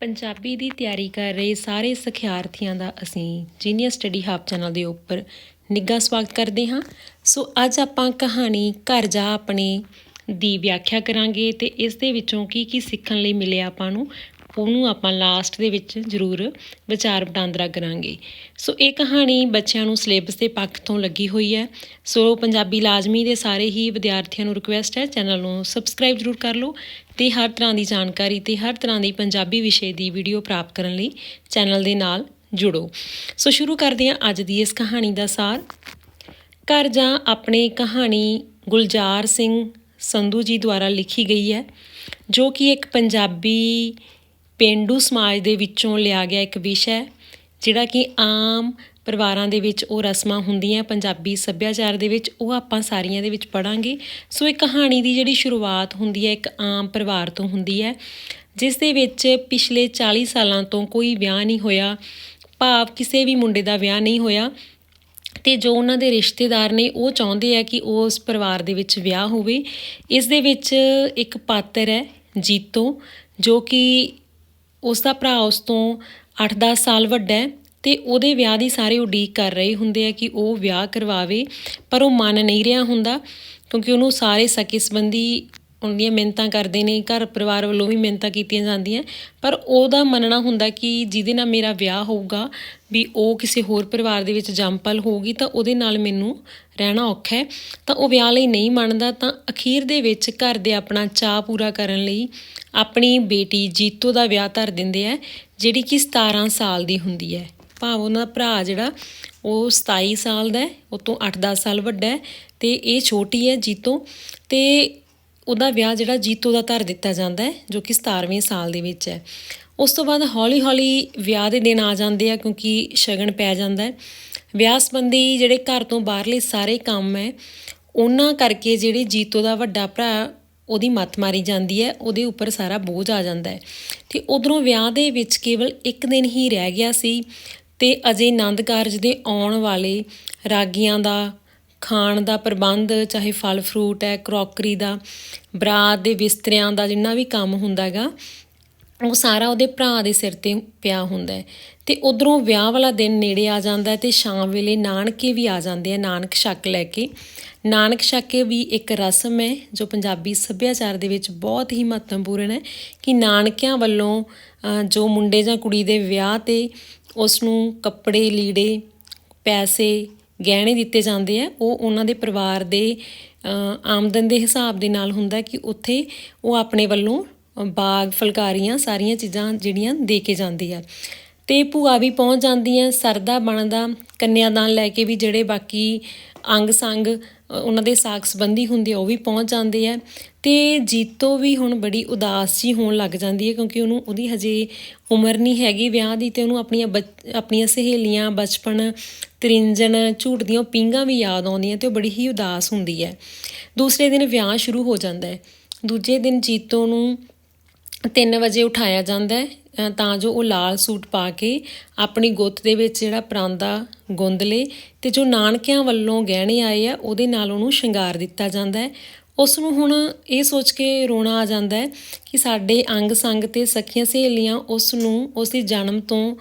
ਪੰਜਾਬੀ ਦੀ ਤਿਆਰੀ ਕਰ ਰਹੇ ਸਾਰੇ ਸਿਖਿਆਰਥੀਆਂ ਦਾ ਅਸੀਂ ਜੀਨੀਅਰ ਸਟੱਡੀ ਹੱਬ ਚੈਨਲ ਦੇ ਉੱਪਰ ਨਿੱਘਾ ਸਵਾਗਤ ਕਰਦੇ ਹਾਂ। ਸੋ ਅੱਜ ਆਪਾਂ ਕਹਾਣੀ ਘਰ ਜਾ ਆਪਣੇ ਦੀ ਵਿਆਖਿਆ ਕਰਾਂਗੇ ਤੇ ਇਸ ਦੇ ਵਿੱਚੋਂ ਕੀ ਕੀ ਸਿੱਖਣ ਲਈ ਮਿਲਿਆ ਆਪਾਂ ਨੂੰ ਉਹਨੂੰ ਆਪਾਂ ਲਾਸਟ ਦੇ ਵਿੱਚ ਜ਼ਰੂਰ ਵਿਚਾਰ ਵਟਾਂਦਰਾ ਕਰਾਂਗੇ। ਸੋ ਇਹ ਕਹਾਣੀ ਬੱਚਿਆਂ ਨੂੰ ਸਿਲੇਬਸ ਦੇ ਪੱਖ ਤੋਂ ਲੱਗੀ ਹੋਈ ਹੈ। ਸੋ ਪੰਜਾਬੀ ਲਾਜ਼ਮੀ ਦੇ ਸਾਰੇ ਹੀ ਵਿਦਿਆਰਥੀਆਂ ਨੂੰ ਰਿਕੁਐਸਟ ਹੈ ਚੈਨਲ ਨੂੰ ਸਬਸਕ੍ਰਾਈਬ ਜ਼ਰੂਰ ਕਰ ਲਓ ਤੇ ਹਰ ਤਰ੍ਹਾਂ ਦੀ ਜਾਣਕਾਰੀ ਤੇ ਹਰ ਤਰ੍ਹਾਂ ਦੀ ਪੰਜਾਬੀ ਵਿਸ਼ੇ ਦੀ ਵੀਡੀਓ ਪ੍ਰਾਪਤ ਕਰਨ ਲਈ ਚੈਨਲ ਦੇ ਨਾਲ ਜੁੜੋ। ਸੋ ਸ਼ੁਰੂ ਕਰਦੇ ਹਾਂ ਅੱਜ ਦੀ ਇਸ ਕਹਾਣੀ ਦਾ ਸਾਰ। ਘਰ ਜਾਂ ਆਪਣੇ ਕਹਾਣੀ ਗੁਲਜ਼ਾਰ ਸਿੰਘ ਸੰਧੂ ਜੀ ਦੁਆਰਾ ਲਿਖੀ ਗਈ ਹੈ, ਜੋ ਕਿ ਇੱਕ ਪੰਜਾਬੀ ਪੇਂਡੂ ਸਮਾਜ ਦੇ ਵਿੱਚੋਂ ਲਿਆ ਗਿਆ ਇੱਕ ਵਿਸ਼ਾ ਹੈ, ਜਿਹੜਾ ਕਿ ਆਮ ਪਰਿਵਾਰਾਂ ਦੇ ਵਿੱਚ ਉਹ ਰਸਮਾਂ ਹੁੰਦੀਆਂ, ਪੰਜਾਬੀ ਸੱਭਿਆਚਾਰ ਦੇ ਵਿੱਚ ਉਹ ਆਪਾਂ ਸਾਰੀਆਂ ਦੇ ਵਿੱਚ ਪੜਾਂਗੇ ਸੋ ਇਹ ਕਹਾਣੀ ਦੀ ਜਿਹੜੀ ਸ਼ੁਰੂਆਤ ਹੁੰਦੀ ਹੈ, ਇੱਕ ਆਮ ਪਰਿਵਾਰ ਤੋਂ ਹੁੰਦੀ ਹੈ, ਜਿਸ ਦੇ ਵਿੱਚ ਪਿਛਲੇ 40 ਸਾਲਾਂ ਤੋਂ ਕੋਈ ਵਿਆਹ ਨਹੀਂ ਹੋਇਆ, ਭਾਵ ਕਿਸੇ ਵੀ ਮੁੰਡੇ ਦਾ ਵਿਆਹ ਨਹੀਂ ਹੋਇਆ, ਤੇ ਜੋ ਉਹਨਾਂ ਦੇ ਰਿਸ਼ਤੇਦਾਰ ਨੇ ਉਹ ਚਾਹੁੰਦੇ ਆ ਕਿ ਉਸ ਪਰਿਵਾਰ ਦੇ ਵਿੱਚ ਵਿਆਹ ਹੋਵੇ। ਇਸ ਦੇ ਵਿੱਚ ਇੱਕ ਪਾਤਰ ਹੈ ਜੀਤੋ, ਜੋ ਕਿ ਉਸ ਦਾ ਭਰਾ ਉਸ ਤੋਂ 8-10 ਸਾਲ ਵੱਡਾ ਹੈ ਤੇ ਉਹਦੇ ਵਿਆਹ ਦੀ ਸਾਰੇ ਉਡੀਕ ਕਰ ਰਹੇ ਹੁੰਦੇ ਆ ਕਿ ਉਹ ਵਿਆਹ ਕਰਵਾਵੇ, ਪਰ ਉਹ ਮੰਨ ਨਹੀਂ ਰਿਹਾ ਹੁੰਦਾ ਕਿਉਂਕਿ ਉਹਨੂੰ ਸਾਰੇ ਸਕੇ ਸੰਬੰਧੀ ਉਹਦੀਆਂ ਮਿਹਨਤਾਂ ਕਰਦੇ ਨੇ, ਘਰ ਪਰਿਵਾਰ ਵੱਲੋਂ ਵੀ ਮਿਹਨਤਾਂ ਕੀਤੀਆਂ ਜਾਂਦੀਆਂ। ਪਰ ਉਹਦਾ ਮੰਨਣਾ ਹੁੰਦਾ ਕਿ ਜਿਹਦੇ ਨਾਲ ਮੇਰਾ ਵਿਆਹ ਹੋਊਗਾ, ਵੀ ਉਹ ਕਿਸੇ ਹੋਰ ਪਰਿਵਾਰ ਦੇ ਵਿੱਚ ਜੰਮਪਲ ਹੋਊਗੀ ਤਾਂ ਉਹਦੇ ਨਾਲ ਮੈਨੂੰ ਰਹਿਣਾ ਔਖਾ ਹੈ, ਤਾਂ ਉਹ ਵਿਆਹ ਲਈ ਨਹੀਂ ਮੰਨਦਾ, ਤਾਂ ਅਖੀਰ ਦੇ ਵਿੱਚ ਘਰ ਦੇ ਆਪਣਾ ਚਾਹ ਪੂਰਾ ਕਰਨ ਲਈ ਆਪਣੀ ਬੇਟੀ ਜੀਤੋ ਦਾ ਵਿਆਹ ਧਰ ਦਿੰਦੇ ਆ, ਜਿਹੜੀ ਕਿ 17 ਸਾਲ ਦੀ ਹੁੰਦੀ ਹੈ। ਭਾਵ ਉਹਨਾਂ ਦਾ ਭਰਾ ਜਿਹੜਾ, ਉਹ 27 ਸਾਲ ਦਾ ਹੈ, ਉਹ ਤੋਂ 8-10 ਸਾਲ ਵੱਡਾ ਹੈ, ਤੇ ਇਹ ਛੋਟੀ ਹੈ ਜੀਤੋ, ਤੇ ਉਹਦਾ ਵਿਆਹ ਜਿਹੜਾ ਜੀਤੋ ਦਾ ਧਰ ਦਿੱਤਾ ਜਾਂਦਾ ਹੈ, ਜੋ ਕਿ 17ਵੇਂ ਸਾਲ ਦੇ ਵਿੱਚ ਹੈ। ਉਸ ਤੋਂ ਬਾਅਦ ਹੌਲੀ-ਹੌਲੀ ਵਿਆਹ ਦੇ ਦਿਨ ਆ ਜਾਂਦੇ ਆ, ਕਿਉਂਕਿ ਸ਼ਗਨ ਪੈ ਜਾਂਦਾ ਹੈ। ਵਿਆਹ ਸੰਬੰਧੀ ਜਿਹੜੇ ਘਰ ਤੋਂ ਬਾਹਰਲੇ ਸਾਰੇ ਕੰਮ ਹੈ, ਉਹਨਾਂ ਕਰਕੇ ਜਿਹੜੇ ਜੀਤੋ ਦਾ ਵੱਡਾ ਭਰਾ ਉਹਦੀ ਮੱਤ ਮਾਰੀ ਜਾਂਦੀ ਹੈ, ਉਹਦੇ ਉੱਪਰ ਸਾਰਾ ਬੋਝ ਆ ਜਾਂਦਾ ਹੈ। ਤੇ ਉਧਰੋਂ ਵਿਆਹ ਦੇ ਵਿੱਚ ਕੇਵਲ ਇੱਕ ਦਿਨ ਹੀ ਰਹਿ ਗਿਆ ਸੀ ਤੇ ਅਜੇ ਆਨੰਦ ਕਾਰਜ ਦੇ ਆਉਣ ਵਾਲੇ ਰਾਗੀਆਂ ਦਾ, ਖਾਣ ਦਾ ਪ੍ਰਬੰਧ, ਚਾਹੇ ਫਲ ਫਰੂਟ ਹੈ ਕਰੋਕਰੀ ਦਾ, ਬਰਾਤ ਦੇ ਬਿਸਤਰਿਆਂ ਦਾ ਜਿੰਨਾ ਵੀ ਕੰਮ ਹੁੰਦਾ ਹੈਗਾ ਉਹ ਸਾਰਾ ਉਹਦੇ ਭਰਾ ਦੇ ਸਿਰ ਤੇ ਪਿਆ ਹੁੰਦਾ ਹੈ ਤੇ ਉਧਰੋਂ ਵਿਆਹ ਵਾਲਾ ਦਿਨ ਨੇੜੇ ਆ ਜਾਂਦਾ ਹੈ ਤੇ ਸ਼ਾਮ ਵੇਲੇ ਨਾਨਕੇ ਵੀ ਆ ਜਾਂਦੇ ਆ, ਨਾਨਕ ਛੱਕ ਲੈ ਕੇ। ਨਾਨਕ ਛੱਕੇ ਵੀ ਇੱਕ ਰਸਮ ਹੈ ਜੋ ਪੰਜਾਬੀ ਸੱਭਿਆਚਾਰ ਦੇ ਵਿੱਚ ਬਹੁਤ ਹੀ ਮਹੱਤਵਪੂਰਨ ਹੈ ਕਿ ਨਾਨਕਿਆਂ ਵੱਲੋਂ ਜੋ ਮੁੰਡੇ ਜਾਂ ਕੁੜੀ ਦੇ ਵਿਆਹ ਤੇ ਉਸ ਨੂੰ ਕੱਪੜੇ, ਲੀੜੇ, ਪੈਸੇ, ਗਹਿਣੇ ਦਿੱਤੇ ਜਾਂਦੇ ਆ, ਉਹ ਉਹਨਾਂ ਦੇ ਪਰਿਵਾਰ ਦੇ ਆਮਦਨ ਦੇ ਹਿਸਾਬ ਦੇ ਨਾਲ ਹੁੰਦਾ ਕਿ ਉੱਥੇ ਉਹ ਆਪਣੇ ਵੱਲੋਂ ਬਾਗ ਫੁਲਕਾਰੀਆਂ ਸਾਰੀਆਂ ਚੀਜ਼ਾਂ ਜਿਹੜੀਆਂ ਦੇ ਕੇ ਜਾਂਦੀ ਆ। ਤੇ ਭੂਆ ਵੀ ਪਹੁੰਚ ਜਾਂਦੀਆਂ ਸਰਦਾ ਬਣਦਾ, ਕੰਨਿਆਦਾਨ ਲੈ ਕੇ ਵੀ ਜਿਹੜੇ ਬਾਕੀ ਅੰਗ ਸੰਗ ਉਹਨਾਂ ਦੇ ਸਾਕ ਸੰਬੰਧੀ ਹੁੰਦੇ ਆ, ਉਹ ਵੀ ਪਹੁੰਚ ਜਾਂਦੇ ਆ। ਤੇ ਜੀਤੋ ਵੀ ਹੁਣ ਬੜੀ ਉਦਾਸ ਜੀ ਹੋਣ ਲੱਗ ਜਾਂਦੀ ਹੈ ਕਿਉਂਕਿ ਉਹਨੂੰ ਉਹਦੀ ਹਜੇ ਉਮਰ ਨਹੀਂ ਹੈਗੀ ਵਿਆਹ ਦੀ ਤੇ ਉਹਨੂੰ ਆਪਣੀਆਂ ਬੱਚ- ਆਪਣੀਆਂ ਸਹੇਲੀਆਂ, ਬਚਪਨ, ਤ੍ਰਿੰਜਣ, ਝੂਠ ਦੀਆਂ ਪੀਂਘਾਂ ਵੀ ਯਾਦ ਆਉਂਦੀਆਂ ਤੇ ਉਹ ਬੜੀ ਹੀ ਉਦਾਸ ਹੁੰਦੀ ਹੈ ਦੂਸਰੇ ਦਿਨ ਵਿਆਹ ਸ਼ੁਰੂ ਹੋ ਜਾਂਦਾ ਹੈ। ਦੂਜੇ ਦਿਨ ਜੀਤੋ ਨੂੰ 3 ਵਜੇ ਉਠਾਇਆ ਜਾਂਦਾ ਹੈ ਤਾਂ ਜੋ ਉਹ ਲਾਲ ਸੂਟ ਪਾ ਕੇ ਆਪਣੀ ਗੁੱਤ ਦੇ ਵਿੱਚ ਜਿਹੜਾ ਪਰਾਂਦਾ ਗੁੰਦ ਲੇ ਤੇ ਜੋ ਨਾਨਕਿਆਂ ਵੱਲੋਂ ਗਹਿਣੇ ਆਏ ਆ, ਉਹਦੇ ਨਾਲ ਉਹਨੂੰ ਸ਼ਿੰਗਾਰ ਦਿੱਤਾ ਜਾਂਦਾ ਹੈ। ਉਸ ਨੂੰ ਹੁਣ ਇਹ ਸੋਚ ਕੇ ਰੋਣਾ ਆ ਜਾਂਦਾ ਹੈ ਕਿ ਸਾਡੇ ਅੰਗ ਸੰਗ ਤੇ ਸਖੀਆਂ ਸਹੇਲੀਆਂ ਉਸ ਨੂੰ ਉਸ ਦੇ ਜਨਮ ਤੋਂ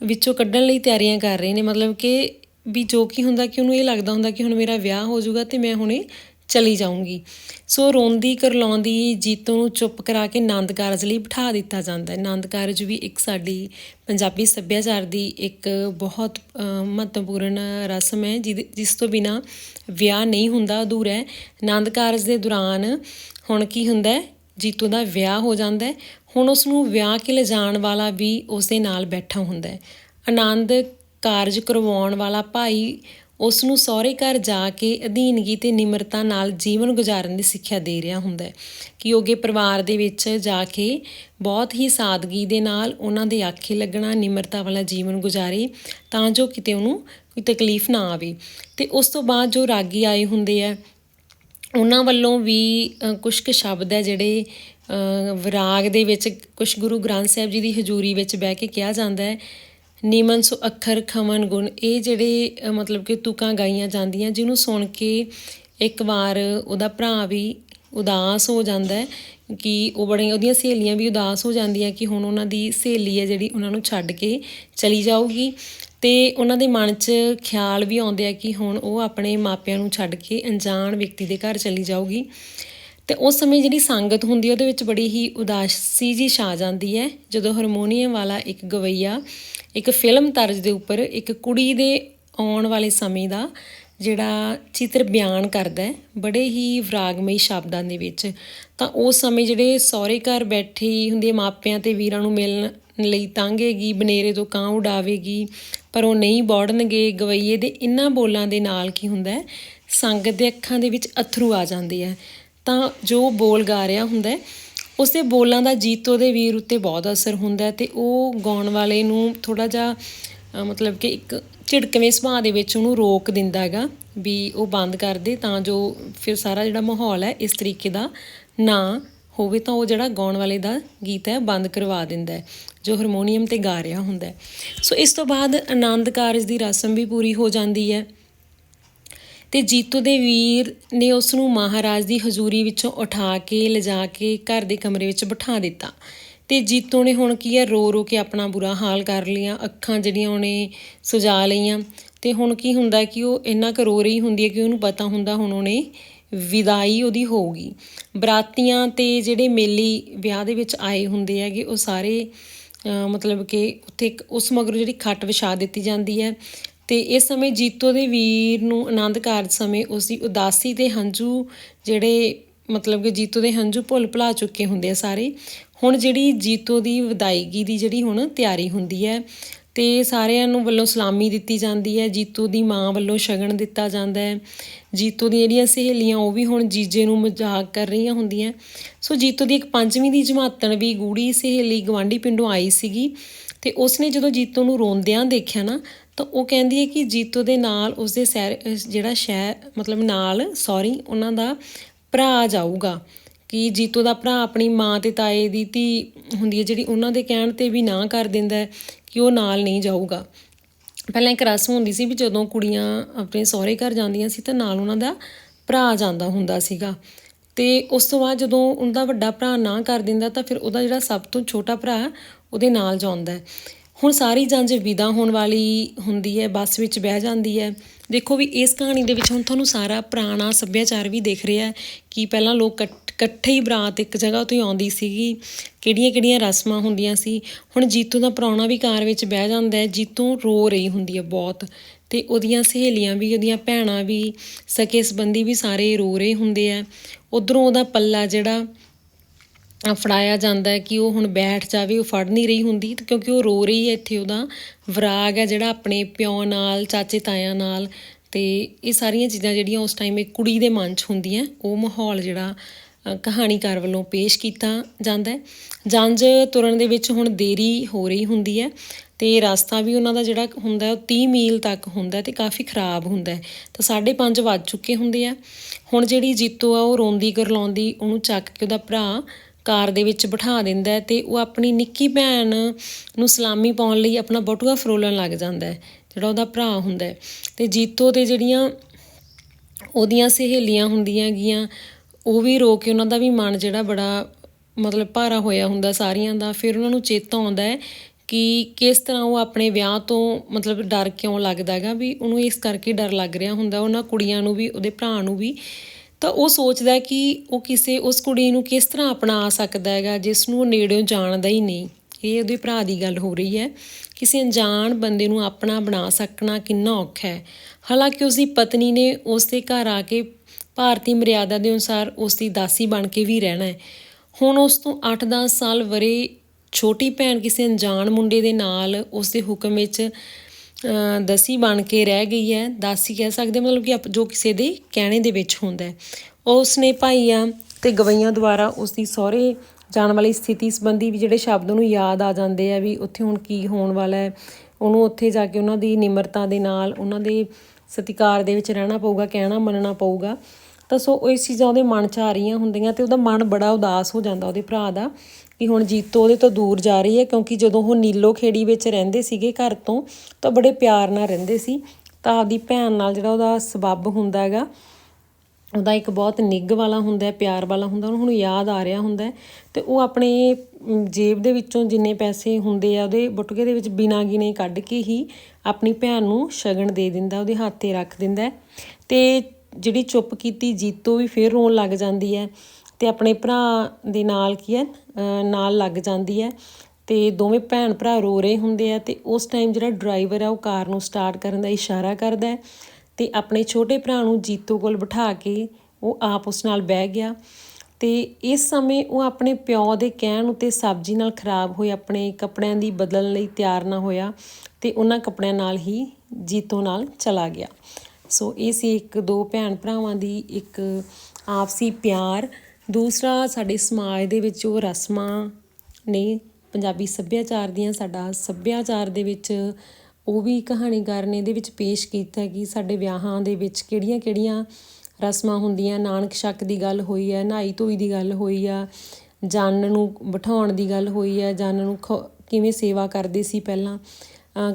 ਵਿੱਚੋਂ ਕੱਢਣ ਲਈ ਤਿਆਰੀਆਂ ਕਰ ਰਹੇ ਨੇ। ਮਤਲਬ ਕਿ ਵੀ ਜੋ ਕੀ ਹੁੰਦਾ ਕਿ ਉਹਨੂੰ ਇਹ ਲੱਗਦਾ ਹੁੰਦਾ ਕਿ ਹੁਣ ਮੇਰਾ ਵਿਆਹ ਹੋ ਜਾਊਗਾ ਤੇ ਮੈਂ ਹੁਣੇ ਚਲੀ ਜਾਊਂਗੀ। ਸੋ ਰੋਂਦੀ ਕਰਲਾਉਂਦੀ ਜੀਤੋ ਨੂੰ ਚੁੱਪ ਕਰਾ ਕੇ ਆਨੰਦ ਕਾਰਜ ਲਈ ਬਿਠਾ ਦਿੱਤਾ ਜਾਂਦਾ ਹੈ। ਆਨੰਦ ਕਾਰਜ ਵੀ ਇੱਕ ਸਾਡੀ ਪੰਜਾਬੀ ਸੱਭਿਆਚਾਰ ਦੀ ਇੱਕ ਬਹੁਤ ਮਹੱਤਵਪੂਰਨ ਰਸਮ ਹੈ, ਜਿਹਦੇ- ਜਿਸ ਤੋਂ ਬਿਨਾ ਵਿਆਹ ਨਹੀਂ ਹੁੰਦਾ ਅਧੂਰਾ ਹੈ। ਆਨੰਦ ਕਾਰਜ ਦੇ ਦੌਰਾਨ ਹੁਣ ਕੀ ਹੁੰਦਾ ਹੈ? ਜੀਤੋ ਦਾ ਵਿਆਹ ਹੋ ਜਾਂਦਾ ਹੈ। ਹੁਣ ਉਸ ਨੂੰ ਵਿਆਹ ਕੇ ਲਿਜਾਣ ਵਾਲਾ ਵੀ ਉਸ ਦੇ ਨਾਲ ਬੈਠਾ ਹੁੰਦਾ ਹੈ। ਆਨੰਦ ਕਾਰਜ ਕਰਵਾਉਣ ਵਾਲਾ ਭਾਈ ਉਸ ਨੂੰ ਸਹੁਰੇ ਘਰ ਜਾ ਕੇ ਅਧੀਨਗੀ ਤੇ ਨਿਮਰਤਾ ਨਾਲ ਜੀਵਨ ਗੁਜ਼ਾਰਨ ਦੀ ਸਿੱਖਿਆ ਦੇ ਰਿਹਾ ਹੁੰਦਾ ਹੈ। ਕਿ ਉਹਗੇ ਪਰਿਵਾਰ ਦੇ ਵਿੱਚ ਜਾ ਕੇ ਬਹੁਤ ਹੀ ਸਾਦਗੀ ਦੇ ਨਾਲ ਉਹਨਾਂ ਦੇ ਆਖੇ ਲੱਗਣਾ ਨਿਮਰਤਾ ਵਾਲਾ ਜੀਵਨ ਗੁਜ਼ਾਰੇ ਤਾਂ ਜੋ ਕਿਤੇ ਉਹਨੂੰ ਕੋਈ ਤਕਲੀਫ ਨਾ ਆਵੇ। ਤੇ ਉਸ ਤੋਂ ਬਾਅਦ ਜੋ ਰਾਗੀ ਆਏ ਹੁੰਦੇ ਆ ਉਹਨਾਂ ਵੱਲੋਂ ਵੀ ਕੁਝ ਕੁ ਸ਼ਬਦ ਹੈ ਜਿਹੜੇ ਅ, ਵਿਰਾਗ ਦੇ ਵਿੱਚ ਕੁਝ ਗੁਰੂ ਗ੍ਰੰਥ ਸਾਹਿਬ ਜੀ ਦੀ ਹਜ਼ੂਰੀ ਵਿੱਚ ਬਹਿ ਕੇ ਕਿਹਾ ਜਾਂਦਾ ਹੈ। ਨੀਮਨ ਸੋ ਅੱਖਰ, ਖਮਨ ਗੁਣ, ਇਹ ਜਿਹੜੇ ਮਤਲਬ ਕਿ ਤੁਕਾਂ ਗਾਈਆਂ ਜਾਂਦੀਆਂ, ਜਿਹਨੂੰ ਸੁਣ ਕੇ ਇੱਕ ਵਾਰ ਉਹਦਾ ਭਰਾ ਵੀ ਉਦਾਸ ਹੋ ਜਾਂਦਾ ਹੈ ਕਿ ਉਹ ਬੜੇ ਉਹਦੀਆਂ ਸਹੇਲੀਆਂ ਵੀ ਉਦਾਸ ਹੋ ਜਾਂਦੀਆਂ ਕਿ ਹੁਣ ਉਹਨਾਂ ਦੀ ਸਹੇਲੀ ਹੈ ਜਿਹੜੀ ਉਹਨਾਂ ਨੂੰ ਛੱਡ ਕੇ ਚਲੀ ਜਾਊਗੀ। ਤੇ ਉਹਨਾਂ ਦੇ ਮਨ 'ਚ ਖਿਆਲ ਵੀ ਆਉਂਦੇ ਆ ਕਿ ਹੁਣ ਉਹ ਆਪਣੇ ਮਾਪਿਆਂ ਨੂੰ ਛੱਡ ਕੇ ਅਣਜਾਣ ਵਿਅਕਤੀ ਦੇ ਘਰ ਚਲੀ ਜਾਊਗੀ। ਤੇ ਉਸ ਸਮੇਂ ਜਿਹੜੀ ਸੰਗਤ ਹੁੰਦੀ ਹੈ, ਉਹਦੇ ਵਿੱਚ ਬੜੀ ਹੀ ਉਦਾਸੀ ਜੀ ਛਾ ਜਾਂਦੀ ਹੈ, ਜਦੋਂ ਹਾਰਮੋਨੀਅਮ ਵਾਲਾ ਇੱਕ ਗਵਈਆ ਇੱਕ ਫਿਲਮ ਤਰਜ਼ ਦੇ ਉੱਪਰ ਇੱਕ ਕੁੜੀ ਦੇ ਆਉਣ ਵਾਲੇ ਸਮੇਂ ਦਾ ਜਿਹੜਾ ਚਿੱਤਰ ਬਿਆਨ ਕਰਦਾ ਹੈ, ਬੜੇ ਹੀ ਵਿਰਾਗਮਈ ਸ਼ਬਦਾਂ ਦੇ ਵਿੱਚ। ਤਾਂ ਉਸ ਸਮੇਂ ਜਿਹੜੇ ਸਹੁਰੇ ਘਰ ਬੈਠੀ ਹੁੰਦੀ ਹੈ ਮਾਪਿਆਂ ਤੇ ਵੀਰਾਂ ਨੂੰ ਮਿਲਣ ਲਈ ਤਾਂਗੇਗੀ ਬਨੇਰੇ ਤੋਂ ਕਾਂ ਉਡਾਵੇਗੀ, ਪਰ ਉਹ ਨਹੀਂ ਬੋੜਨਗੇ, ਗਵਈਏ ਦੇ ਇਨ੍ਹਾਂ ਬੋਲਾਂ ਦੇ ਨਾਲ ਕੀ ਹੁੰਦਾ ਸੰਗਤ ਦੇ ਅੱਖਾਂ ਦੇ ਵਿੱਚ ਅਥਰੂ ਆ ਜਾਂਦੇ ਆ। ਤਾਂ ਜੋ ਬੋਲ ਗਾ ਰਿਹਾ ਹੁੰਦਾ ਉਸਦੇ ਬੋਲਾਂ ਦਾ ਜੀਤੋ ਦੇ ਵੀਰ ਉੱਤੇ ਬਹੁਤ ਅਸਰ ਹੁੰਦਾ ਹੈ ਤੇ ਉਹ ਗਾਉਣ ਵਾਲੇ ਨੂੰ ਥੋੜਾ ਜਿਹਾ ਮਤਲਬ ਕਿ ਇੱਕ ਝਿੜਕਵੇਂ ਸੁਭਾਅ ਦੇ ਵਿੱਚ ਉਹਨੂੰ ਰੋਕ ਦਿੰਦਾ ਹੈਗਾ ਵੀ ਉਹ ਬੰਦ ਕਰ ਦੇ ਤਾਂ ਜੋ ਫਿਰ ਸਾਰਾ ਜਿਹੜਾ ਮਾਹੌਲ ਹੈ ਇਸ ਤਰੀਕੇ ਦਾ ਨਾ ਹੋਵੇ ਤਾਂ ਉਹ ਜਿਹੜਾ ਗਾਉਣ ਵਾਲੇ ਦਾ ਗੀਤ ਹੈ ਬੰਦ ਕਰਵਾ ਦਿੰਦਾ ਹੈ, ਜੋ ਹਾਰਮੋਨੀਅਮ ਤੇ ਗਾ ਰਿਹਾ ਹੁੰਦਾ ਹੈ। ਸੋ ਇਸ ਤੋਂ ਬਾਅਦ ਆਨੰਦ ਕਾਰਜ ਦੀ ਰਸਮ ਵੀ ਪੂਰੀ ਹੋ ਜਾਂਦੀ ਹੈ। ਤੇ ਜੀਤੋ ਦੇ ਵੀਰ ਨੇ ਉਸ ਨੂੰ ਮਹਾਰਾਜ ਦੀ ਹਜ਼ੂਰੀ ਵਿੱਚੋਂ ਉਠਾ ਕੇ, ਲਿਜਾ ਕੇ ਘਰ ਦੇ ਕਮਰੇ ਵਿੱਚ ਬਿਠਾ ਦਿੱਤਾ। ਤੇ ਜੀਤੋ ਨੇ ਹੁਣ ਕੀ ਹੈ, ਰੋ ਰੋ ਕੇ ਆਪਣਾ ਬੁਰਾ ਹਾਲ ਕਰ ਲਿਆ, ਅੱਖਾਂ ਜਿਹੜੀਆਂ ਉਹਨੇ ਸੁਜਾ ਲਈਆਂ। ਤੇ ਹੁਣ ਕੀ ਹੁੰਦਾ ਕਿ ਉਹ ਇੰਨਾ ਕੁ ਰੋ ਰਹੀ ਹੁੰਦੀ ਹੈ ਕਿ ਉਹਨੂੰ ਪਤਾ ਹੁੰਦਾ ਹੁਣ ਉਹਨੇ ਵਿਦਾਈ ਉਹਦੀ ਹੋਊਗੀ। ਬਰਾਤੀਆਂ ਤੇ ਜਿਹੜੇ ਮੇਲੀ ਵਿਆਹ ਦੇ ਵਿੱਚ ਆਏ ਹੁੰਦੇ ਹੈਗੇ, ਉਹ ਸਾਰੇ ਮਤਲਬ ਕਿ ਉੱਥੇ ਇੱਕ ਉਸ ਮਗਰੋਂ ਜਿਹੜੀ ਖੱਟ ਵਿਛਾ ਦਿੱਤੀ ਜਾਂਦੀ ਹੈ। ਤੇ ਇਸ ਸਮੇਂ ਜੀਤੋ ਦੇ ਵੀਰ ਨੂੰ ਆਨੰਦ ਕਾਰਜ ਸਮੇਂ ਉਸ ਦੀ ਉਦਾਸੀ ਦੇ ਹੰਝੂ ਜਿਹੜੇ ਮਤਲਬ ਕਿ ਜੀਤੋ ਦੇ ਹੰਝੂ ਭੁੱਲ ਭੁਲਾ ਚੁੱਕੇ ਹੁੰਦੇ ਆ ਸਾਰੇ, ਹੁਣ ਜਿਹੜੀ ਜੀਤੋ ਦੀ ਵਿਦਾਇਗੀ ਦੀ ਜਿਹੜੀ ਹੁਣ ਤਿਆਰੀ ਹੁੰਦੀ ਹੈ ਤੇ ਸਾਰਿਆਂ ਨੂੰ ਵੱਲੋਂ ਸਲਾਮੀ ਦਿੱਤੀ ਜਾਂਦੀ ਹੈ, ਜੀਤੋ ਦੀ ਮਾਂ ਵੱਲੋਂ ਸ਼ਗਨ ਦਿੱਤਾ ਜਾਂਦਾ ਹੈ, ਜੀਤੋ ਦੀਆਂ ਜਿਹੜੀਆਂ ਸਹੇਲੀਆਂ ਉਹ ਵੀ ਹੁਣ ਜੀਜੇ ਨੂੰ ਮਜ਼ਾਕ ਕਰ ਰਹੀਆਂ ਹੁੰਦੀਆਂ। ਸੋ ਜੀਤੋ ਦੀ ਇੱਕ ਪੰਜਵੀਂ ਦੀ ਜਮਾਤਣ ਵੀ ਗੂੜੀ ਸਹੇਲੀ ਗਵਾਂਢੀ ਪਿੰਡੋਂ ਆਈ ਸੀਗੀ ਤੇ ਉਸਨੇ ਜਦੋਂ ਜੀਤੋ ਨੂੰ ਰੋਂਦਿਆਂ ਦੇਖਿਆ ਨਾ ਤਾਂ ਉਹ ਕਹਿੰਦੀ ਹੈ ਕਿ ਜੀਤੋ ਦੇ ਨਾਲ ਉਸਦੇ ਸਹਿਰ ਜਿਹੜਾ ਸ਼ਹਿਰ, ਮਤਲਬ ਨਾਲ ਸੌਰੀ ਉਹਨਾਂ ਦਾ ਭਰਾ ਜਾਊਗਾ। ਕਿ ਜੀਤੋ ਦਾ ਭਰਾ ਆਪਣੀ ਮਾਂ ਤੇ ਤਾਏ ਦੀ ਧੀ ਹੁੰਦੀ ਹੈ, ਜਿਹੜੀ ਉਹਨਾਂ ਦੇ ਕਹਿਣ ਤੇ ਵੀ ਨਾ ਕਰ ਦਿੰਦਾ ਹੈ ਕਿ ਉਹ ਨਾਲ ਨਹੀਂ ਜਾਊਗਾ। ਪਹਿਲਾਂ ਇੱਕ ਰਸਮ ਹੁੰਦੀ ਸੀ ਵੀ ਜਦੋਂ ਕੁੜੀਆਂ ਆਪਣੇ ਸਹੁਰੇ ਘਰ ਜਾਂਦੀਆਂ ਸੀ ਤਾਂ ਨਾਲ ਉਹਨਾਂ ਦਾ ਭਰਾ ਜਾਂਦਾ ਹੁੰਦਾ ਸੀਗਾ। ਤੇ ਉਸ ਤੋਂ ਬਾਅਦ ਜਦੋਂ ਉਹਦਾ ਵੱਡਾ ਭਰਾ ਨਾ ਕਰ ਦਿੰਦਾ ਤਾਂ ਫਿਰ ਉਹਦਾ ਜਿਹੜਾ ਸਭ ਤੋਂ ਛੋਟਾ ਭਰਾ ਉਹਦੇ ਨਾਲ ਜਾਂਦਾ ਹੈ। ਹੁਣ ਸਾਰੀ ਜੰਜ ਵਿਦਾ ਹੋਣ ਵਾਲੀ ਹੁੰਦੀ ਹੈ, ਬੱਸ ਵਿੱਚ ਬਹਿ ਜਾਂਦੀ ਹੈ। ਦੇਖੋ ਵੀ ਇਸ ਕਹਾਣੀ ਦੇ ਵਿੱਚ ਹੁਣ ਤੁਹਾਨੂੰ ਸਾਰਾ ਪੁਰਾਣਾ ਸੱਭਿਆਚਾਰ ਵੀ ਦਿਖ ਰਿਹਾ ਕਿ ਪਹਿਲਾਂ ਲੋਕ ਇਕੱਠ- ਇਕੱਠੇ ਹੀ ਬਰਾਤ ਇੱਕ ਜਗ੍ਹਾ ਤੋਂ ਹੀ ਆਉਂਦੀ ਸੀਗੀ, ਕਿਹੜੀਆਂ ਕਿਹੜੀਆਂ ਰਸਮਾਂ ਹੁੰਦੀਆਂ ਸੀ। ਹੁਣ ਜੀਤੂ ਦਾ ਪ੍ਰਾਹੁਣਾ ਵੀ ਕਾਰ ਵਿੱਚ ਬਹਿ ਜਾਂਦਾ ਹੈ, ਜੀਤੂ ਰੋ ਰਹੀ ਹੁੰਦੀ ਹੈ ਬਹੁਤ ਤੇ ਉਹਦੀਆਂ ਸਹੇਲੀਆਂ ਵੀ, ਉਹਦੀਆਂ ਭੈਣਾਂ ਵੀ, ਸਕੇ ਸੰਬੰਧੀ ਵੀ ਸਾਰੇ ਰੋ ਰਹੇ ਹੁੰਦੇ ਆ ਉਧਰੋਂ ਉਹਦਾ ਪੱਲਾ ਜਿਹੜਾ ਫੜਾਇਆ ਜਾਂਦਾ ਹੈ ਕਿ ਉਹ ਹੁਣ ਬੈਠ ਜਾਵੇ, ਉਹ ਫੜ ਨਹੀਂ ਰਹੀ ਹੁੰਦੀ ਤੇ ਕਿਉਂਕਿ ਉਹ ਰੋ ਰਹੀ ਹੈ ਇੱਥੇ ਉਹਦਾ। ਵਿਰਾਗ ਹੈ ਜਿਹੜਾ ਆਪਣੇ ਪਿਓ ਨਾਲ, ਚਾਚੇ ਤਾਇਆਂ ਨਾਲ ਤੇ ਇਹ ਸਾਰੀਆਂ ਚੀਜ਼ਾਂ ਜਿਹੜੀਆਂ ਉਸ ਟਾਈਮ ਇੱਕ ਕੁੜੀ ਦੇ ਮਨ 'ਚ ਹੁੰਦੀਆਂ, ਉਹ ਮਾਹੌਲ ਜਿਹੜਾ ਕਹਾਣੀਕਾਰ ਵੱਲੋਂ ਪੇਸ਼ ਕੀਤਾ ਜਾਂਦਾ ਹੈ। ਜੰਜ ਤੁਰਨ ਦੇ ਵਿੱਚ ਹੁਣ ਦੇਰੀ ਹੋ ਰਹੀ ਹੁੰਦੀ ਹੈ ਤੇ ਰਸਤਾ ਵੀ ਉਹਨਾਂ ਦਾ ਜਿਹੜਾ ਹੁੰਦਾ ਉਹ 30 ਮੀਲ ਤੱਕ ਹੁੰਦਾ ਹੈ ਤੇ ਕਾਫੀ ਖਰਾਬ ਹੁੰਦਾ ਹੈ। ਤਾਂ 5:30 ਵੱਜ ਚੁੱਕੇ ਹੁੰਦੇ ਆ। ਹੁਣ ਜਿਹੜੀ ਜੀਤੋ ਆ, ਉਹ ਰੋਂਦੀ ਕਰਲਾਉਂਦੀ ਉਹਨੂੰ ਚੱਕ ਕੇ ਉਹਦਾ ਭਰਾ ਕਾਰ ਦੇ ਵਿੱਚ ਬਿਠਾ ਦਿੰਦਾ ਹੈ ਤੇ ਉਹ ਆਪਣੀ ਨਿੱਕੀ ਭੈਣ ਨੂੰ ਸਲਾਮੀ ਪਾਉਣ ਲਈ ਆਪਣਾ ਬਟੂਆ ਫਰੋਲਣ ਲੱਗ ਜਾਂਦਾ ਹੈ, ਜਿਹੜਾ ਉਹਦਾ ਭਰਾ ਹੁੰਦਾ ਹੈ। ਤੇ ਜੀਤੋ ਤੇ ਜਿਹੜੀਆਂ ਉਹਦੀਆਂ ਸਹੇਲੀਆਂ ਹੁੰਦੀਆਂ ਗੀਆਂ, ਉਹ ਵੀ ਰੋ ਕੇ ਉਹਨਾਂ ਦਾ ਵੀ ਮਨ ਜਿਹੜਾ ਬੜਾ ਮਤਲਬ ਭਾਰਾ ਹੋਇਆ ਹੁੰਦਾ ਸਾਰੀਆਂ ਦਾ। ਫਿਰ ਉਹਨਾਂ ਨੂੰ ਚੇਤਾ ਆਉਂਦਾ ਹੈ ਕਿ ਕਿਸ ਤਰ੍ਹਾਂ ਉਹ ਆਪਣੇ ਵਿਆਹ ਤੋਂ ਮਤਲਬ ਡਰ ਕਿਉਂ ਲੱਗਦਾ ਹੈਗਾ ਵੀ ਉਹਨੂੰ ਇਸ ਕਰਕੇ ਡਰ ਲੱਗ ਰਿਹਾ ਹੁੰਦਾ, ਉਹਨਾਂ ਕੁੜੀਆਂ ਨੂੰ ਵੀ, ਉਹਦੇ ਭਰਾ ਨੂੰ ਵੀ। ਤਾਂ ਉਹ ਸੋਚਦਾ ਕਿ ਉਹ ਕਿਸੇ, ਉਸ ਕੁੜੀ ਨੂੰ ਕਿਸ ਤਰ੍ਹਾਂ ਅਪਣਾ ਸਕਦਾ ਹੈਗਾ ਜਿਸ ਨੂੰ ਉਹ ਨੇੜਿਓਂ ਜਾਣਦਾ ਹੀ ਨਹੀਂ। ਇਹ ਉਹਦੇ ਭਰਾ ਦੀ ਗੱਲ ਹੋ ਰਹੀ ਹੈ। ਕਿਸੇ ਅਣਜਾਣ ਬੰਦੇ ਨੂੰ ਆਪਣਾ ਬਣਾ ਸਕਣਾ ਕਿੰਨਾ ਔਖਾ ਹੈ। ਹਾਲਾਂਕਿ ਉਸ ਦੀ ਪਤਨੀ ਨੇ ਉਸ ਦੇ ਘਰ ਆ ਕੇ ਭਾਰਤੀ ਮਰਿਆਦਾ ਦੇ ਅਨੁਸਾਰ ਉਸ ਦੀ ਦਾਸੀ ਬਣ ਕੇ ਵੀ ਰਹਿਣਾ ਹੈ। ਹੁਣ ਉਸ ਤੋਂ 8-10 ਸਾਲ ਵਰੇ ਛੋਟੀ ਭੈਣ ਕਿਸੇ ਅਣਜਾਣ ਮੁੰਡੇ ਦੇ ਨਾਲ ਉਸ ਦੇ ਹੁਕਮ ਵਿੱਚ ਦਸੀ ਬਣ ਕੇ ਰਹਿ ਗਈ ਹੈ, ਦਾਸੀ ਕਹਿ ਸਕਦੇ, ਮਤਲਬ ਕਿ ਆਪ- ਜੋ ਕਿਸੇ ਦੇ ਕਹਿਣੇ ਦੇ ਵਿੱਚ ਹੁੰਦਾ ਹੈ। ਉਸ ਨੇ ਭਾਈਆਂ ਤੇ ਗਵਈਆਂ ਦੁਆਰਾ ਉਸ ਦੀ ਸਹੁਰੇ ਜਾਣ ਵਾਲੀ ਸਥਿਤੀ ਸੰਬੰਧੀ ਵੀ ਜਿਹੜੇ ਸ਼ਬਦ ਉਹਨੂੰ ਯਾਦ ਆ ਜਾਂਦੇ ਆ ਵੀ ਉੱਥੇ ਹੁਣ ਕੀ ਹੋਣ ਵਾਲਾ ਹੈ, ਉਹਨੂੰ ਉੱਥੇ ਜਾ ਕੇ ਉਹਨਾਂ ਦੀ ਨਿਮਰਤਾ ਦੇ ਨਾਲ, ਉਹਨਾਂ ਦੇ ਸਤਿਕਾਰ ਦੇ ਵਿੱਚ ਰਹਿਣਾ ਪਊਗਾ, ਕਹਿਣਾ ਮੰਨਣਾ ਪਊਗਾ। ਤਾਂ ਸੋ ਉਹ ਇਸ ਚੀਜ਼ਾਂ ਉਹਦੇ ਮਨ 'ਚ ਆ ਰਹੀਆਂ ਹੁੰਦੀਆਂ ਤੇ ਉਹਦਾ ਮਨ ਬੜਾ ਉਦਾਸ ਹੋ ਜਾਂਦਾ ਉਹਦੇ ਭਰਾ ਦਾ ਕਿ ਹੁਣ ਜੀਤੋ ਉਹਦੇ ਤੋਂ ਦੂਰ ਜਾ ਰਹੀ ਹੈ ਕਿਉਂਕਿ ਜਦੋਂ ਉਹ ਨੀਲੋ ਖੇੜੀ ਵਿੱਚ ਰਹਿੰਦੇ ਸੀਗੇ ਘਰ ਤੋਂ ਤਾਂ ਬੜੇ ਪਿਆਰ ਨਾਲ ਰਹਿੰਦੇ ਸੀ, ਤਾਂ ਆਪਦੀ ਭੈਣ ਨਾਲ ਜਿਹੜਾ ਉਹਦਾ ਸਬੱਬ ਹੁੰਦਾ ਹੈਗਾ, ਉਹਦਾ ਇੱਕ ਬਹੁਤ ਨਿੱਘ ਵਾਲਾ ਹੁੰਦਾ ਹੈ, ਪਿਆਰ ਵਾਲਾ ਹੁੰਦਾ, ਉਹਨੂੰ ਹੁਣ ਯਾਦ ਆ ਰਿਹਾ ਹੁੰਦਾ ਹੈ ਤੇ ਉਹ ਆਪਣੇ ਜੇਬ ਦੇ ਵਿੱਚੋਂ ਜਿੰਨੇ ਪੈਸੇ ਹੁੰਦੇ ਆ ਉਹਦੇ ਬਟੂਏ ਦੇ ਵਿੱਚ ਬਿਨਾਂ ਗਿਣੇ ਕੱਢ ਕੇ ਹੀ ਆਪਣੀ ਭੈਣ ਨੂੰ ਸ਼ਗਨ ਦੇ ਦਿੰਦਾ, ਉਹਦੇ ਹੱਥ 'ਤੇ ਰੱਖ ਦਿੰਦਾ ਹੈ ਤੇ ਜਿਹੜੀ ਚੁੱਪ ਕੀਤੀ ਜੀਤੋ ਵੀ ਫੇਰ ਰੋਣ ਲੱਗ ਜਾਂਦੀ ਹੈ ਤੇ ਆਪਣੇ ਭਰਾ ਦੇ ਨਾਲ ਕੀ ਹੈ ਨਾਲ ਲੱਗ ਜਾਂਦੀ ਹੈ ਤੇ ਦੋਵੇਂ ਭੈਣ ਭਰਾ ਰੋ ਰਹੇ ਹੁੰਦੇ ਆ ਤੇ ਉਸ ਟਾਈਮ ਜਿਹੜਾ ਡਰਾਈਵਰ ਆ ਉਹ ਕਾਰ ਨੂੰ ਸਟਾਰਟ ਕਰਨ ਦਾ ਇਸ਼ਾਰਾ ਕਰਦਾ ਹੈ ਤੇ ਆਪਣੇ ਛੋਟੇ ਭਰਾ ਨੂੰ ਜੀਤੋ ਕੋਲ ਬਿਠਾ ਕੇ ਉਹ ਆਪ ਉਸ ਨਾਲ ਬਹਿ ਗਿਆ ਤੇ ਇਸ ਸਮੇਂ ਉਹ ਆਪਣੇ ਪਿਓ ਦੇ ਕਹਿਣ ਉਤੇ ਸਬਜ਼ੀ ਨਾਲ ਖਰਾਬ ਹੋਏ, ਆਪਣੇ ਕੱਪੜਿਆਂ ਦੀ ਬਦਲਣ ਲਈ ਤਿਆਰ ਨਾ ਹੋਇਆ ਤੇ ਉਹਨਾਂ ਕੱਪੜਿਆਂ ਨਾਲ ਹੀ ਜੀਤੋ ਨਾਲ ਚਲਾ ਗਿਆ। ਸੋ ਇਹ ਸੀ ਇੱਕ ਦੋ ਭੈਣ ਭਰਾਵਾਂ ਦੀ ਇੱਕ ਆਪਸੀ ਪਿਆਰ। ਦੂਸਰਾ, ਸਾਡੇ ਸਮਾਜ ਦੇ ਵਿੱਚ ਉਹ ਰਸਮਾਂ ਨੇ ਪੰਜਾਬੀ ਸੱਭਿਆਚਾਰ ਦੀਆਂ, ਸਾਡਾ ਸੱਭਿਆਚਾਰ ਦੇ ਵਿੱਚ ਉਹ ਵੀ ਕਹਾਣੀਕਾਰ ਨੇ ਇਹਦੇ ਵਿੱਚ ਪੇਸ਼ ਕੀਤਾ ਕਿ ਸਾਡੇ ਵਿਆਹਾਂ ਦੇ ਵਿੱਚ ਕਿਹੜੀਆਂ-ਕਿਹੜੀਆਂ ਰਸਮਾਂ ਹੁੰਦੀਆਂ। ਨਾਨਕ ਸ਼ੱਕ ਦੀ ਗੱਲ ਹੋਈ ਹੈ ਨਹਾਈ ਧੋਈ ਦੀ ਗੱਲ ਹੋਈ ਆ ਜੰਨ ਨੂੰ ਬਿਠਾਉਣ ਦੀ ਗੱਲ ਹੋਈ ਹੈ ਜੰਨ ਨੂੰ ਖ, ਕਿਵੇਂ ਸੇਵਾ ਕਰਦੇ ਸੀ ਪਹਿਲਾਂ।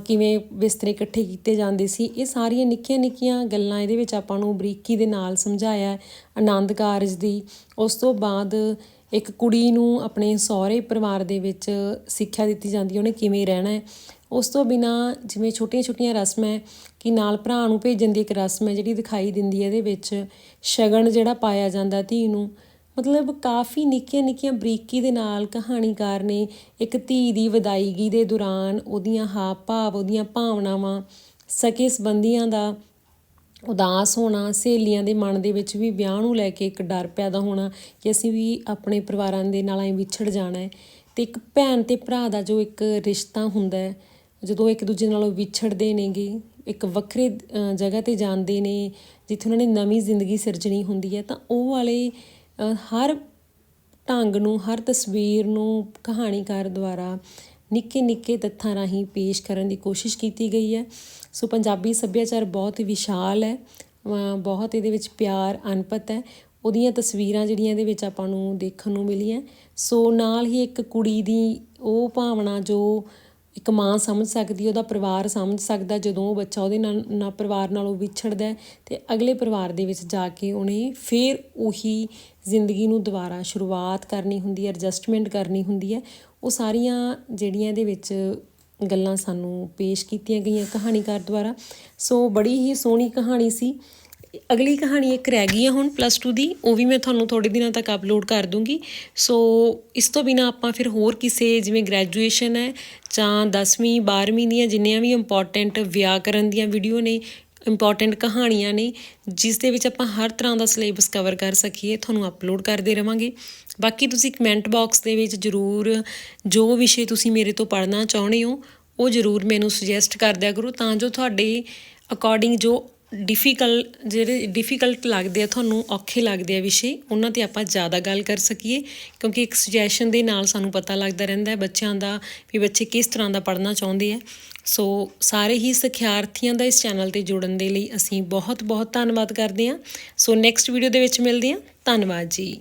ਕਿਵੇਂ ਬਿਸਤਰੇ ਇਕੱਠੇ ਕੀਤੇ ਜਾਂਦੇ ਸੀ, ਇਹ ਸਾਰੀਆਂ ਨਿੱਕੀਆਂ-ਨਿੱਕੀਆਂ ਗੱਲਾਂ ਇਹਦੇ ਵਿੱਚ ਆਪਾਂ ਨੂੰ ਬਰੀਕੀ ਦੇ ਨਾਲ ਸਮਝਾਇਆ ਆਨੰਦ ਕਾਰਜ ਦੀ। ਉਸ ਤੋਂ ਬਾਅਦ ਇੱਕ ਕੁੜੀ ਨੂੰ ਆਪਣੇ ਸਹੁਰੇ ਪਰਿਵਾਰ ਦੇ ਵਿੱਚ ਸਿੱਖਿਆ ਦਿੱਤੀ ਜਾਂਦੀ ਹੈ, ਉਹਨੇ ਕਿਵੇਂ ਰਹਿਣਾ ਹੈ। ਉਸ ਤੋਂ ਬਿਨਾ ਜਿਵੇਂ ਛੋਟੀਆਂ-ਛੋਟੀਆਂ ਰਸਮਾਂ ਕਿ ਨਾਲ ਭਰਾ ਨੂੰ ਭੇਜਣ ਦੀ ਇੱਕ ਰਸਮ ਹੈ ਜਿਹੜੀ ਦਿਖਾਈ ਦਿੰਦੀ ਹੈ, ਇਹਦੇ ਵਿੱਚ ਸ਼ਗਨ ਜਿਹੜਾ ਪਾਇਆ ਜਾਂਦਾ ਧੀ ਨੂੰ। ਮਤਲਬ ਕਾਫੀ ਨਿੱਕੀਆਂ ਨਿੱਕੀਆਂ ਬਰੀਕੀ ਦੇ ਨਾਲ ਕਹਾਣੀਕਾਰ ਨੇ ਇੱਕ ਧੀ ਦੀ ਵਿਦਾਇਗੀ ਦੇ ਦੌਰਾਨ ਉਹਦੀਆਂ ਹਾਵ ਭਾਵ ਉਹਦੀਆਂ ਭਾਵਨਾਵਾਂ, ਸਕੇ ਸੰਬੰਧੀਆਂ ਦਾ ਉਦਾਸ ਹੋਣਾ, ਸਹੇਲੀਆਂ ਦੇ ਮਨ ਦੇ ਵਿੱਚ ਵੀ ਵਿਆਹ ਨੂੰ ਲੈ ਕੇ ਇੱਕ ਡਰ ਪੈਦਾ ਹੋਣਾ ਕਿ ਅਸੀਂ ਵੀ ਆਪਣੇ ਪਰਿਵਾਰਾਂ ਦੇ ਨਾਲ ਐਂ ਵਿਛੜ ਜਾਣਾ ਹੈ। ਤੇ ਇੱਕ ਭੈਣ ਤੇ ਭਰਾ ਦਾ ਜੋ ਇੱਕ ਰਿਸ਼ਤਾ ਹੁੰਦਾ ਹੈ, ਜਦੋਂ ਇੱਕ ਦੂਜੇ ਨਾਲੋਂ ਵਿਛੜਦੇ ਨੇਗੇ, ਇੱਕ ਵੱਖਰੇ ਜਗ੍ਹਾ ਤੇ ਜਾਂਦੇ ਨੇ, ਜਿੱਥੇ ਉਹਨਾਂ ਨੇ ਨਵੀਂ ਜ਼ਿੰਦਗੀ ਸਿਰਜਣੀ ਹੁੰਦੀ ਹੈ, ਤਾਂ ਉਹ ਵਾਲੇ ਹਰ ਢੰਗ ਨੂੰ, ਹਰ ਤਸਵੀਰ ਨੂੰ ਕਹਾਣੀਕਾਰ ਦੁਆਰਾ ਨਿੱਕੇ ਨਿੱਕੇ ਤੱਥਾਂ ਰਾਹੀਂ ਪੇਸ਼ ਕਰਨ ਦੀ ਕੋਸ਼ਿਸ਼ ਕੀਤੀ ਗਈ ਹੈ। ਸੋ ਪੰਜਾਬੀ ਸੱਭਿਆਚਾਰ ਬਹੁਤ ਹੀ ਵਿਸ਼ਾਲ ਹੈ ਬਹੁਤ ਇਹਦੇ ਵਿੱਚ ਪਿਆਰ ਅਨਪਤ ਹੈ। ਉਹਦੀਆਂ ਤਸਵੀਰਾਂ ਜਿਹੜੀਆਂ ਇਹਦੇ ਵਿੱਚ ਆਪਾਂ ਨੂੰ ਦੇਖਣ ਨੂੰ ਮਿਲੀਆਂ। ਸੋ ਨਾਲ ਹੀ ਇੱਕ ਕੁੜੀ ਦੀ ਉਹ ਭਾਵਨਾ ਜੋ ਇੱਕ ਮਾਂ ਸਮਝ ਸਕਦੀ ਹੈ, ਉਹਦਾ ਪਰਿਵਾਰ ਸਮਝ ਸਕਦਾ ਜਦੋਂ ਉਹ ਬੱਚਾ ਉਹਦੇ ਨਾਲ ਨਾ ਪਰਿਵਾਰ ਨਾਲੋਂ ਵਿਛੜਦਾ ਹੈ ਤੇ ਅਗਲੇ ਪਰਿਵਾਰ ਦੇ ਵਿੱਚ ਜਾ ਕੇ ਉਹਨੇ ਫਿਰ ਉਹੀ ਜ਼ਿੰਦਗੀ ਨੂੰ ਦੁਬਾਰਾ ਸ਼ੁਰੂਆਤ ਕਰਨੀ ਹੁੰਦੀ ਹੈ ਐਡਜਸਟਮੈਂਟ ਕਰਨੀ ਹੁੰਦੀ ਹੈ। ਉਹ ਸਾਰੀਆਂ ਜਿਹੜੀਆਂ ਇਹਦੇ ਵਿੱਚ ਗੱਲਾਂ ਸਾਨੂੰ ਪੇਸ਼ ਕੀਤੀਆਂ ਗਈਆਂ ਕਹਾਣੀਕਾਰ ਦੁਆਰਾ। ਸੋ ਬੜੀ ਹੀ ਸੋਹਣੀ ਕਹਾਣੀ ਸੀ। ਅਗਲੀ ਕਹਾਣੀ ਇੱਕ ਰਹਿ ਗਈ ਹੈ ਹੁਣ ਪਲੱਸ 2 ਦੀ, ਉਹ ਵੀ ਮੈਂ ਤੁਹਾਨੂੰ ਥੋੜੇ ਦਿਨਾਂ ਤੱਕ ਅਪਲੋਡ ਕਰ ਦੂੰਗੀ। ਸੋ ਇਸ ਤੋਂ ਬਿਨਾ ਆਪਾਂ ਫਿਰ ਹੋਰ ਕਿਸੇ, ਜਿਵੇਂ ਗ੍ਰੈਜੂਏਸ਼ਨ ਹੈ, ਜਾਂ 10ਵੀਂ 12ਵੀਂ ਦੀਆਂ ਜਿੰਨੀਆਂ ਵੀ ਇੰਪੋਰਟੈਂਟ ਵਿਆਕਰਨ ਦੀਆਂ ਵੀਡੀਓ ਨੇ ਇੰਪੋਰਟੈਂਟ ਕਹਾਣੀਆਂ ਨੇ, ਜਿਸ ਦੇ ਵਿੱਚ ਆਪਾਂ ਹਰ ਤਰ੍ਹਾਂ ਦਾ ਸਿਲੇਬਸ ਕਵਰ ਕਰ ਸਕੀਏ, ਤੁਹਾਨੂੰ ਅਪਲੋਡ ਕਰਦੇ ਰਵਾਂਗੇ। ਬਾਕੀ ਤੁਸੀਂ ਕਮੈਂਟ ਬਾਕਸ ਦੇ ਵਿੱਚ ਜਰੂਰ ਜੋ ਵਿਸ਼ੇ ਤੁਸੀਂ ਮੇਰੇ ਤੋਂ ਪੜ੍ਹਨਾ ਚਾਹੁੰਦੇ ਹੋ, ਉਹ ਜਰੂਰ ਮੈਨੂੰ ਸੁਜੈਸਟ ਕਰ ਦਿਆ ਕਰੋ, ਤਾਂ ਜੋ ਤੁਹਾਡੇ ਅਕੋਰਡਿੰਗ ਜੋ ਡਿਫਿਕਲਟ ਜਿਹੜੇ ਡਿਫਿਕਲਟ ਲੱਗਦੇ ਆ, ਤੁਹਾਨੂੰ ਔਖੇ ਲੱਗਦੇ ਆ ਵਿਸ਼ੇ, ਉਹਨਾਂ ਤੇ ਆਪਾਂ ਜ਼ਿਆਦਾ ਗੱਲ ਕਰ ਸਕੀਏ, ਕਿਉਂਕਿ ਇੱਕ ਸੁਜੈਸ਼ਨ ਦੇ ਨਾਲ ਸਾਨੂੰ ਪਤਾ ਲੱਗਦਾ ਰਹਿੰਦਾ ਹੈ ਬੱਚਿਆਂ ਦਾ ਵੀ ਬੱਚੇ ਕਿਸ ਤਰ੍ਹਾਂ ਦਾ ਪੜ੍ਹਨਾ ਚਾਹੁੰਦੇ ਆ। ਸੋ ਸਾਰੇ ਹੀ ਸਿੱਖਿਆਰਥੀਆਂ ਦਾ ਇਸ ਚੈਨਲ ਤੇ ਜੁੜਨ ਦੇ ਲਈ ਅਸੀਂ ਬਹੁਤ ਬਹੁਤ ਧੰਨਵਾਦ ਕਰਦੇ ਹਾਂ। ਸੋ ਨੈਕਸਟ ਵੀਡੀਓ ਦੇ ਵਿੱਚ ਮਿਲਦੇ ਹਾਂ। ਧੰਨਵਾਦ ਜੀ।